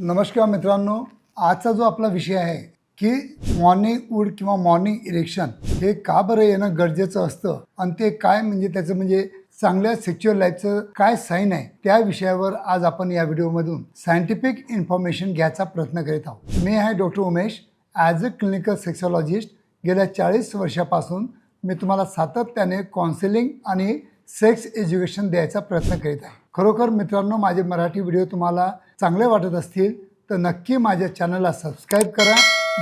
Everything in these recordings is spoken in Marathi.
नमस्कार मित्रांनो आजचा जो आपला विषय आहे की मॉर्निंग वूड किंवा मॉर्निंग इरेक्शन हे का बरं येणं गरजेचं असतं आणि ते काय म्हणजे त्याचं म्हणजे चांगल्या सेक्च्युअल लाईफचं काय साईन आहे त्या विषयावर आज आपण या व्हिडिओमधून सायंटिफिक इन्फॉर्मेशन घ्यायचा प्रयत्न करीत आहोत. मी आहे doctor Umesh. As a clinical sexologist गेल्या चाळीस वर्षापासून मी तुम्हाला सातत्याने काउन्सिलिंग आणि सेक्स एज्युकेशन द्यायचा प्रयत्न करीत आहे. खरोखर मित्रांनो माझे मराठी व्हिडिओ तुम्हाला चांगले वाटत असतील तर नक्की माझ्या चॅनलला सबस्क्राईब करा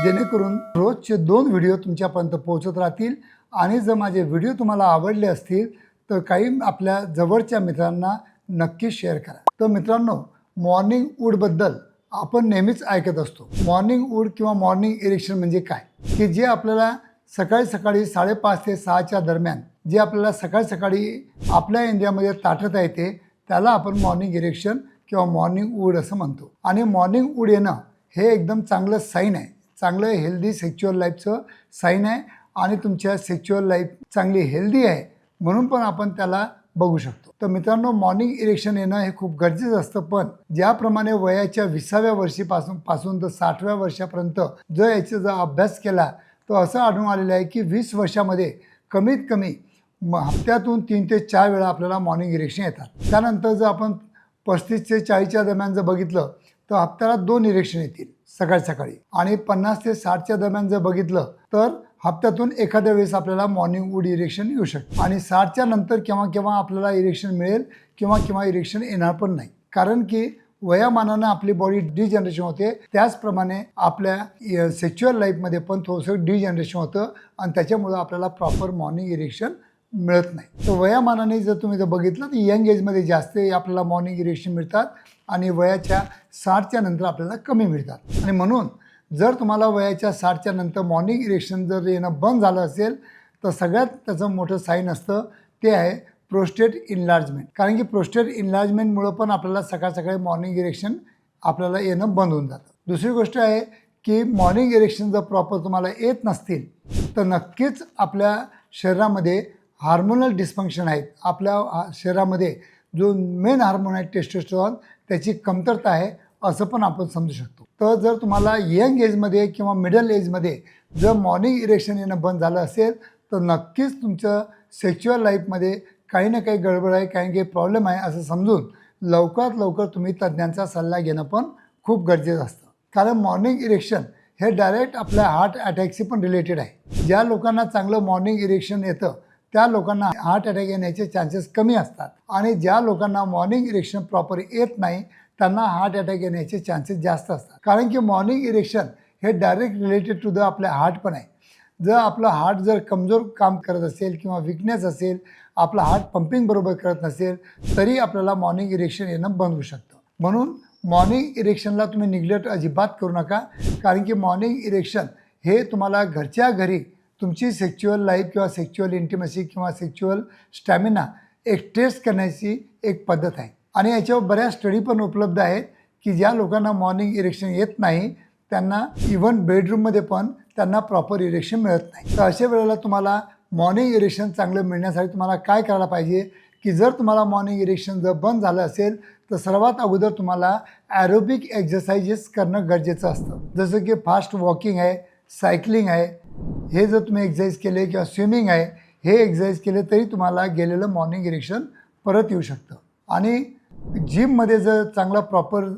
जेणेकरून रोजचे दोन व्हिडिओ तुमच्यापर्यंत पोहोचत राहतील. आणि जर माझे व्हिडिओ तुम्हाला आवडले असतील तर काही आपल्या जवळच्या मित्रांना नक्की शेअर करा. तर मित्रांनो मॉर्निंग वूडबद्दल आपण नेहमीच ऐकत असतो. मॉर्निंग वूड किंवा मॉर्निंग इरेक्शन म्हणजे काय? की जे आपल्याला सकाळी सकाळी साडेपाच ते सहाच्या दरम्यान जे आपल्याला सकाळी सकाळी आपल्या इंडियामध्ये ताटता येते त्याला आपण मॉर्निंग इरेक्शन किंवा मॉर्निंग वूड असं म्हणतो. आणि मॉर्निंग वूड येणं हे एकदम चांगलं साईन आहे. चांगलं हेल्दी सेक्च्युअल लाईफचं साईन आहे आणि तुमच्या सेक्च्युअल लाईफ चांगली हेल्दी आहे म्हणून पण आपण त्याला बघू शकतो. तर मित्रांनो मॉर्निंग इरेक्शन येणं हे खूप गरजेचं असतं पण ज्याप्रमाणे वयाच्या विसाव्या वर्षीपासून पासून तर साठव्या वर्षापर्यंत जर याचा जर अभ्यास केला तर असं आढळून आलेलं आहे की वीस वर्षामध्ये कमीत कमी मग हप्त्यातून तीन ते चार वेळा आपल्याला मॉर्निंग इरेक्शन येतात. त्यानंतर जर आपण पस्तीस ते चाळीसच्या दरम्यान जर बघितलं तर हप्त्याला दोन इरेक्शन येतील सकाळी सकाळी. आणि पन्नास ते साठच्या दरम्यान जर बघितलं तर हप्त्यातून एखाद्या वेळेस आपल्याला मॉर्निंग वूड इरेक्शन येऊ शकतं. आणि साठच्या नंतर केव्हा केव्हा आपल्याला इरेक्शन मिळेल किंवा केव्हा इरेक्शन येणार पण नाही. कारण की वयामानानं आपली बॉडी डिजनरेशन होते. त्याचप्रमाणे आपल्या सेक्च्युअल लाईफमध्ये पण थोडंसं डिजनरेशन होतं. आणि त्याच्यामुळं आपल्याला प्रॉपर मॉर्निंग इरेक्शन मिळत नाही. तर वयामानाने जर तुम्ही जर बघितलं तर यंग एजमध्ये जास्त आपल्याला मॉर्निंग इरेक्शन मिळतात आणि वयाच्या साठच्या नंतर आपल्याला कमी मिळतात. आणि म्हणून जर तुम्हाला वयाच्या साठच्या नंतर मॉर्निंग इरेक्शन जर येणं बंद झालं असेल तर सगळ्यात त्याचं मोठं साईन असतं ते आहे प्रोस्टेट इन्लार्जमेंट कारण की प्रोस्टेट इन्लार्जमेंटमुळं पण आपल्याला सकाळ सकाळी मॉर्निंग इरेक्शन आपल्याला येणं बंद होऊन जातं. दुसरी गोष्ट आहे की मॉर्निंग इरेक्शन जर प्रॉपर तुम्हाला येत नसतील तर नक्कीच आपल्या शरीरामध्ये हार्मोनल डिस्फंक्शन आहेत. आपल्या हा- शरीरामध्ये जो मेन हार्मोन आहे टेस्टोस्टेरॉन त्याची कमतरता आहे असं पण आपण समजू शकतो. तर जर तुम्हाला यंग एजमध्ये किंवा मिडल एजमध्ये जर मॉर्निंग इरेक्शन येणं बंद झालं असेल तर नक्कीच तुमचं सेक्च्युअल लाईफमध्ये काही ना काही गडबड आहे काही काही प्रॉब्लेम आहे असं समजून लवकरात लवकर तुम्ही तज्ज्ञांचा सल्ला घेणं पण खूप गरजेचं असतं. कारण मॉर्निंग इरेक्शन हे डायरेक्ट आपल्या हार्ट अटॅकशी पण रिलेटेड आहे. ज्या लोकांना चांगलं मॉर्निंग इरेक्शन येतं त्या लोकांना हार्ट अटॅक येण्याचे चान्सेस कमी असतात. आणि ज्या लोकांना मॉर्निंग इरेक्शन प्रॉपर येत नाही त्यांना हार्ट अटॅक येण्याचे चान्सेस जास्त असतात. कारण की मॉर्निंग इरेक्शन हे डायरेक्ट रिलेटेड टू द आपल्या हार्ट पण आहे. जर आपलं हार्ट जर कमजोर काम करत असेल किंवा विकनेस असेल आपलं हार्ट पंपिंग बरोबर करत नसेल तरी आपल्याला मॉर्निंग इरेक्शन येणं बंद होऊ शकतं. म्हणून मॉर्निंग इरेक्शनला तुम्ही निग्लेक्ट अजिबात करू नका. कारण की मॉर्निंग इरेक्शन हे तुम्हाला घरच्या घरी तुमची सेक्च्युअल लाईफ किंवा सेक्च्युअल इंटिमसी किंवा सेक्च्युअल स्टॅमिना एक टेस्ट करण्याची एक पद्धत आहे. आणि याच्यावर बऱ्याच स्टडी पण उपलब्ध आहेत की ज्या लोकांना मॉर्निंग इरेक्शन येत नाही त्यांना इवन बेडरूममध्ये पण त्यांना प्रॉपर इरेक्शन मिळत नाही. तर अशा वेळेला तुम्हाला मॉर्निंग इरेक्शन चांगलं मिळण्यासाठी तुम्हाला काय करायला पाहिजे? की जर तुम्हाला मॉर्निंग इरेक्शन जर बंद झालं असेल तर सर्वात अगोदर तुम्हाला ॲरोबिक एक्झरसाइजेस करणं गरजेचं असतं. जसं की फास्ट वॉकिंग आहे सायकलिंग आहे हे जर तुम्ही एक्झरसाईज केले किंवा स्विमिंग आहे हे एक्झरसाईज केले तरी तुम्हाला गेलेलं मॉर्निंग इरेक्शन परत येऊ शकतं. आणि जिममध्ये जर चांगला प्रॉपर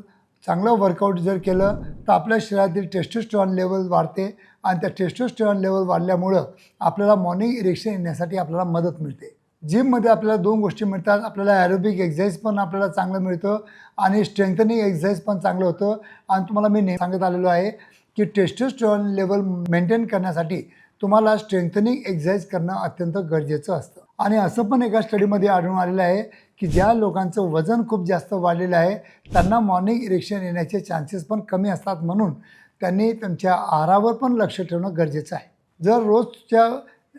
चांगलं वर्कआउट जर केलं तर आपल्या शरीरातील टेस्टोस्टेरॉन लेवल वाढते आणि त्या टेस्टोस्टेरॉन लेवल वाढल्यामुळं आपल्याला मॉर्निंग इरेक्शन येण्यासाठी आपल्याला मदत मिळते. जिममध्ये आपल्याला दोन गोष्टी मिळतात. आपल्याला ॲरोबिक एक्झरसाईज पण आपल्याला चांगलं मिळतं आणि स्ट्रेंथनिंग एक्झरसाईज पण चांगलं होतं. आणि तुम्हाला मी नेहमी सांगत आलेलो आहे की टेस्टोस्टेरॉन लेवल मेंटेन करण्यासाठी तुम्हाला स्ट्रेंथनिंग एक्झरसाईज करणं अत्यंत गरजेचं असतं. आणि असं पण एका स्टडीमध्ये आढळून आलेलं आहे की ज्या लोकांचं वजन खूप जास्त वाढलेलं आहे त्यांना मॉर्निंग इरेक्शन येण्याचे चान्सेस पण कमी असतात म्हणून त्यांनी त्यांच्या आहारावर पण लक्ष ठेवणं गरजेचं आहे. जर रोजच्या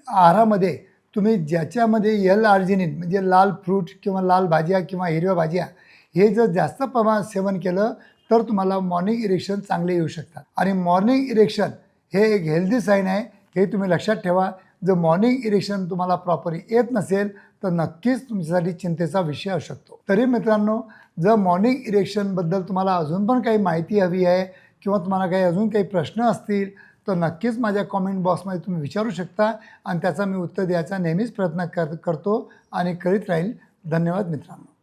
आहारामध्ये तुम्ही ज्याच्यामध्ये यल आर्जिनिन म्हणजे लाल फ्रूट किंवा लाल भाज्या किंवा हिरव्या भाज्या हे जर जास्त प्रमाणात सेवन केलं तर तुम्हाला मॉर्निंग इरेक्शन चांगले येऊ शकतात. आणि मॉर्निंग इरेक्शन हे एक हेल्दी साईन आहे हे तुम्ही लक्षात ठेवा. जर मॉर्निंग इरेक्शन तुम्हाला प्रॉपर येत नसेल तर नक्कीच तुमच्यासाठी चिंतेचा विषय असू शकतो. तरी मित्रांनो जर मॉर्निंग इरेक्शनबद्दल तुम्हाला अजून पण काही माहिती हवी आहे किंवा तुम्हाला काही अजून काही प्रश्न असतील तर नक्कीच माझ्या कॉमेंट बॉक्समध्ये तुम्ही विचारू शकता आणि त्याचा मी उत्तर द्यायचा नेहमीच प्रयत्न कर करतो आणि करीत राहील. धन्यवाद मित्रांनो.